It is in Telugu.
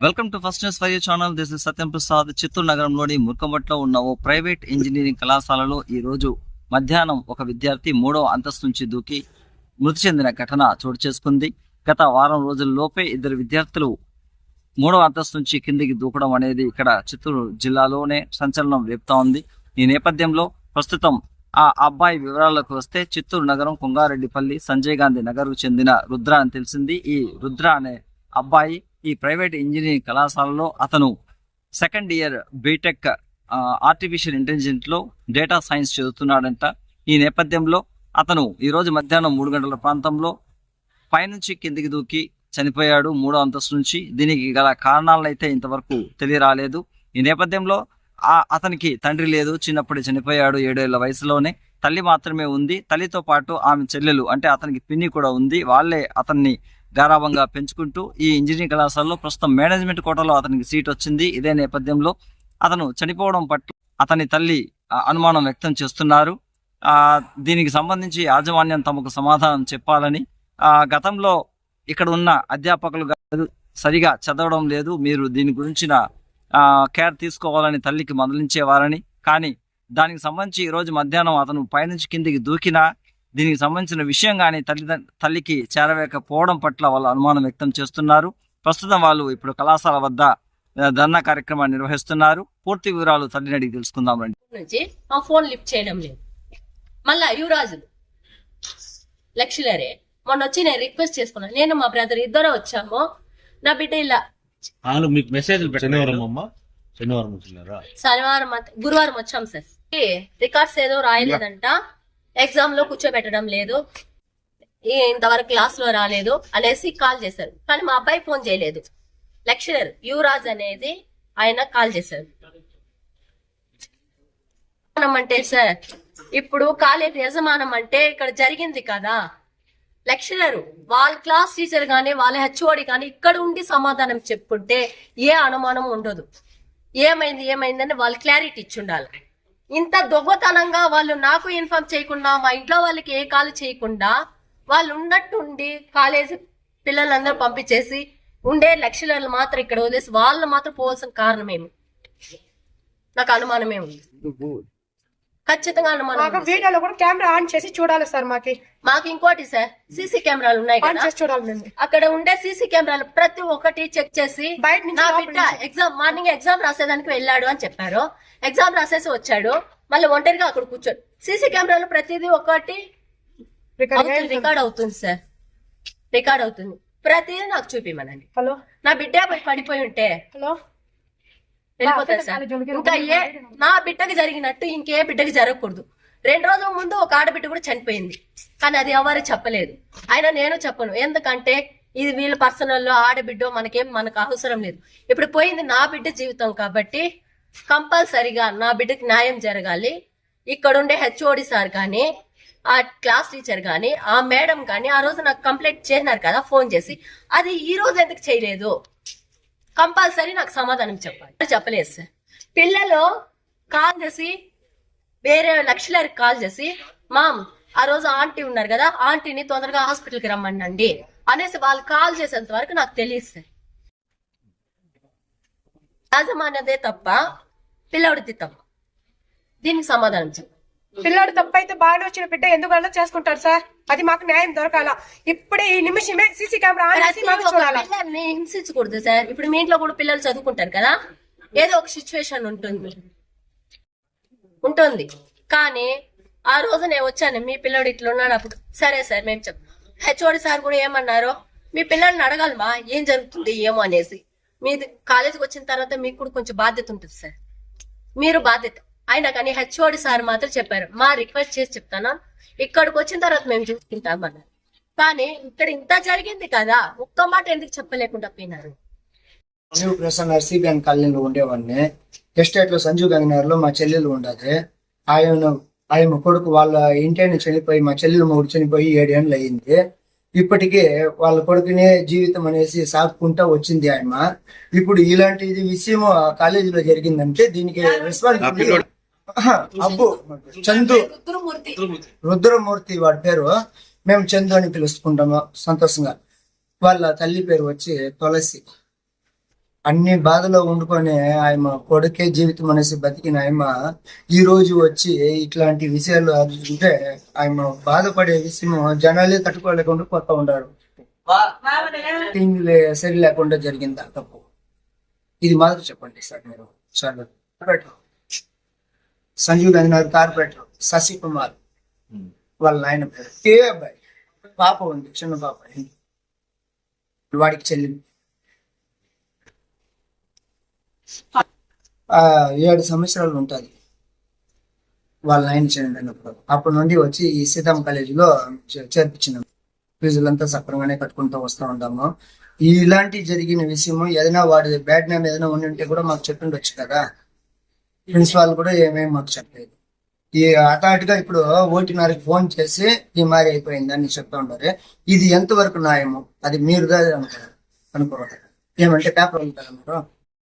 Welcome to first news five channel this is Satyam Prasad Chittoor నగరంలోని ముర్కమట్లో ఉన్న ఓ ప్రైవేట్ ఇంజనీరింగ్ కళాశాలలో ఈ రోజు మధ్యాహ్నం ఒక విద్యార్థి మూడవ అంతస్తు నుంచి దూకి మృతి చెందిన ఘటన చోటు చేసుకుంది. గత వారం రోజుల్లోపే ఇద్దరు విద్యార్థులు మూడవ అంతస్తు నుంచి కిందికి దూకడం అనేది ఇక్కడ చిత్తూరు జిల్లాలోనే సంచలనం రేపుతా ఉంది. ఈ నేపథ్యంలో ప్రస్తుతం ఆ అబ్బాయి వివరాలకు వస్తే చిత్తూరు నగరం కొంగారెడ్డిపల్లి సంజయ్ గాంధీ నగర్కు చెందిన రుద్ర అని తెలిసింది. ఈ రుద్ర అనే అబ్బాయి ఈ ప్రైవేట్ ఇంజనీరింగ్ కళాశాలలో అతను second year B Tech artificial ఇంటెలిజెంట్లో data science చదువుతున్నాడంట. ఈ నేపథ్యంలో అతను ఈరోజు మధ్యాహ్నం మూడు గంటల ప్రాంతంలో పైనుంచి కిందికి దూకి చనిపోయాడు మూడో అంతస్తు నుంచి. దీనికి గల కారణాలను అయితే ఇంతవరకు తెలియరాలేదు. ఈ నేపథ్యంలో ఆ అతనికి తండ్రి లేదు. చిన్నప్పుడు చనిపోయాడు ఏడేళ్ళ వయసులోనే. తల్లి మాత్రమే ఉంది. తల్లితో పాటు ఆమె చెల్లెలు అంటే అతనికి పిన్ని కూడా ఉంది. వాళ్ళే అతన్ని గారాభంగా పెంచుకుంటూ ఈ ఇంజనీరింగ్ కళాశాలలో ప్రస్తుతం మేనేజ్మెంట్ కోటాలో అతనికి సీట్ వచ్చింది. ఇదే నేపథ్యంలో అతను చనిపోవడం పట్ల అతని తల్లి అనుమానం వ్యక్తం చేస్తున్నారు. దీనికి సంబంధించి యాజమాన్యం తమకు సమాధానం చెప్పాలని గతంలో ఇక్కడ ఉన్న అధ్యాపకులు సరిగా చదవడం లేదు. మీరు దీని గురించిన కేర్ తీసుకోవాలని తల్లికి మందలించేవారని కానీ దానికి సంబంధించి ఈ రోజు మధ్యాహ్నం అతను పైనుంచి కిందికి దూకినా దీనికి సంబంధించిన విషయం కానీ తల్లి తల్లికి చేరవేకపోవడం పట్ల వాళ్ళు అనుమానం వ్యక్తం చేస్తున్నారు. ప్రస్తుతం వాళ్ళు ఇప్పుడు కళాశాల వద్ద ధర్నా కార్యక్రమాన్ని నిర్వహిస్తున్నారు. పూర్తి వివరాలు తల్లిని అడిగి తెలుసుకుందాం రండి. ఆ ఫోన్ లిఫ్ట్ చేయడం లేదు. మళ్ళా యువరాజు లెక్చరరే మొన్న వచ్చి నేను రిక్వెస్ట్ చేసుకున్నాను నేను మా బ్రదర్ ఇద్దరు వచ్చాము. నా బిడ్డ ఇలా మీకు మెసేజ్ శనివారం అమ్మ. శనివారం గురువారం వచ్చాం సార్. రికార్డ్స్ ఏదో రాయలేదంట. ఎగ్జామ్లో కూర్చోబెట్టడం లేదు. ఇంతవరకు క్లాస్లో రాలేదు అనేసి కాల్ చేశారు. కానీ మా అబ్బాయి ఫోన్ చేయలేదు. లెక్చరర్ యువరాజ్ అనేది ఆయన కాల్ చేశారు. అంటే సార్ ఇప్పుడు కాలేజ్ యజమానం అంటే ఇక్కడ జరిగింది కదా. లెక్చరర్ వాళ్ళ క్లాస్ టీచర్ గానీ వాళ్ళ హెచ్ఓడి కానీ ఇక్కడ ఉండి సమాధానం చెప్పుంటే ఏ అనుమానం ఉండదు. ఏమైంది ఏమైందని వాళ్ళు క్లారిటీ ఇచ్చి ఉండాలి. ఇంత దొంగతనంగా వాళ్ళు నాకు ఇన్ఫార్మ్ చేయకుండా మా ఇంట్లో వాళ్ళకి ఏ కాల్ చేయకుండా వాళ్ళు ఉన్నట్టుండి కాలేజీ పిల్లలందరూ పంపించేసి ఉండే లెక్చరర్లు మాత్రం ఇక్కడ వదిలేసి వాళ్ళు మాత్రం పోవాల్సిన కారణమేమి నాకు అనుమానమే ఉంది. ఖచ్చితంగా అనుమానం. వీడియోలో కూడా కెమెరా ఆన్ చేసి చూడాలి సార్ మాకి. మాకు ఇంకోటి సార్ సీసీ కెమెరాలు ఉన్నాయి కదా. అక్కడ ఉండే సీసీ కెమెరాలు ప్రతి ఒక్కటి చెక్ చేసి నా బిడ్డ. ఎగ్జామ్ మార్నింగ్ ఎగ్జామ్ రాసేదానికి వెళ్ళాడు అని చెప్పారు. ఎగ్జామ్ రాసేసి వచ్చాడు. మళ్ళీ ఒంటరిగా అక్కడ కూర్చోడు. సీసీ కెమెరాలు ప్రతిదీ ఒకటి రికార్డ్ అవుతుంది సార్. రికార్డ్ అవుతుంది. ప్రతిదీ నాకు చూపిమనండి. హలో. నా బిడ్డ పోయి పడిపోయి ఉంటే హలో. వెళ్ళిపోతాను సార్. ఇంకా ఏ నా బిడ్డకి జరిగినట్టు ఇంకే బిడ్డకి జరగకూడదు. రెండు రోజుల ముందు ఒక ఆడబిడ్డ కూడా చనిపోయింది. కానీ అది ఎవరు చెప్పలేదు. అయినా నేను చెప్పను. ఎందుకంటే ఇది వీళ్ళ పర్సనల్లో ఆడబిడ్డ మనకేం మనకు అవసరం లేదు. ఇప్పుడు పోయింది నా బిడ్డ జీవితం కాబట్టి కంపల్సరిగా నా బిడ్డకి న్యాయం జరగాలి. ఇక్కడ ఉండే హెచ్ఓడి సార్ కానీ ఆ క్లాస్ టీచర్ కానీ ఆ మేడం కానీ ఆ రోజు నాకు కంప్లైంట్ చేసినారు కదా ఫోన్ చేసి. అది ఈ రోజు ఎందుకు చేయలేదు? కంపల్సరీ నాకు సమాధానం చెప్పాలి. చెప్పలేదు సార్. పిల్లలు కాల్ చేసి వేరే లక్షలర్ కాల్ చేసి మామ్ ఆ రోజు ఆంటీ ఉన్నారు కదా ఆంటీని తొందరగా హాస్పిటల్కి రమ్మనండి. అనేసి వాళ్ళు కాల్ చేసేంత వరకు నాకు తెలియదు సార్. యాజమాన్యదే తప్ప పిల్లడిది తప్ప. దీనికి సమాధానం చెప్పు. పిల్లాడు తప్పు అయితే బాగానే వచ్చిన బిడ్డ ఎందుకు అలా చేసుకుంటారు సార్? అది మాకు న్యాయం దొరకాల? ఇప్పుడే ఈ నిమిషమే సీసీ కెమెరా హింసించకూడదు సార్. ఇప్పుడు మీ ఇంట్లో కూడా పిల్లలు చదువుకుంటారు కదా ఏదో ఒక సిచ్యువేషన్ ఉంటుంది. ఉంటుంది. కానీ ఆ రోజు నేను వచ్చాను. మీ పిల్లడు ఇట్లున్నాడు అప్పుడు. సరే సార్ మేము చెప్. హెచ్ఓడి సార్ కూడా ఏమన్నారు? మీ పిల్లల్ని అడగాలమా ఏం జరుగుతుంది ఏమో అనేసి. మీది కాలేజీకి వచ్చిన తర్వాత మీకు కూడా కొంచెం బాధ్యత ఉంటుంది సార్. మీరు బాధ్యత. అయినా కానీ హెచ్ఓడి సార్ మాత్రం చెప్పారు. మా రిక్వెస్ట్ చేసి చెప్తాను. ఇక్కడికి వచ్చిన తర్వాత మేము చూసుకుంటామన్నారు కానీ ఇక్కడ ఇంత జరిగింది కదా ఒక్క మాట ఎందుకు చెప్పలేకుండా పోయినారు? కాలనీలో ఉండేవాడిని. ఎస్టేట్లో సంజీవ్ గాంధీ నగర్లో మా చెల్లెలు ఉండదు ఆయన ఆయన కొడుకు వాళ్ళ ఇంటిని చనిపోయి మా చెల్లెలు మూడు చనిపోయి ఏడేళ్ళు అయింది. ఇప్పటికే వాళ్ళ కొడుకునే జీవితం అనేసి సాగుకుంటా వచ్చింది ఆయన. ఇప్పుడు ఇలాంటిది విషయం ఆ కాలేజీలో జరిగిందంటే దీనికి రెస్పాన్సిబిలిటీ అబ్బు చందు. రుద్రమూర్తి. రుద్రమూర్తి వాడి పేరు. మేము చందు అని పిలుచుకుంటాము సంతోషంగా. వాళ్ళ తల్లి పేరు వచ్చి తులసి. అన్ని బాధలో వండుకొని ఆయన కొడుకే జీవితం అనేసి బతికిన ఆయన ఈ రోజు వచ్చి ఇట్లాంటి విషయాలు అరుచుకుంటే ఆయన బాధపడే విషయం జనాలే తట్టుకోలేకుండా పోతా ఉన్నారు టీంలే సరి లేకుండా జరిగింది తప్పు? ఇది మాత్రం చెప్పండి సార్ మీరు. కార్పొరేటర్. సంజీవ్ గాంధీ గారు కార్పొరేటర్. శశి కుమార్ వాళ్ళ నాయన పేరు. ఏ అబ్బాయి? పాప ఉంది చిన్న పాప. వాడికి చెల్లి ఆ, ఏడు సంవత్సరాలు ఉంటుంది. వాళ్ళ నాయన చనిపోయినప్పుడు అప్పటి నుండి వచ్చి ఈ సీతాం కాలేజీలో చే- చేర్పించినాం. ఫీజులంతా సక్రమంగానే కట్టుకుంటూ వస్తూ ఉంటాము. ఇలాంటి జరిగిన విషయము ఏదైనా వాడి బ్యాడ్ నేమ్ ఏదైనా ఉండి ఉంటే కూడా మాకు చెప్పిండొచ్చు కదా. ప్రిన్సిపాల్ కూడా ఏమేమి మాకు చెప్పలేదు. ఈ అటాటుగా ఇప్పుడు ఓటీఆర్కి ఫోన్ చేసి ఈ మారి అయిపోయింది అని చెప్తా ఉంటారు ఇది ఎంతవరకు న్యాయము? అది మీరుగా అనుకోవాలి. ఏమంటే పేపర్ ఉంటారు మీరు?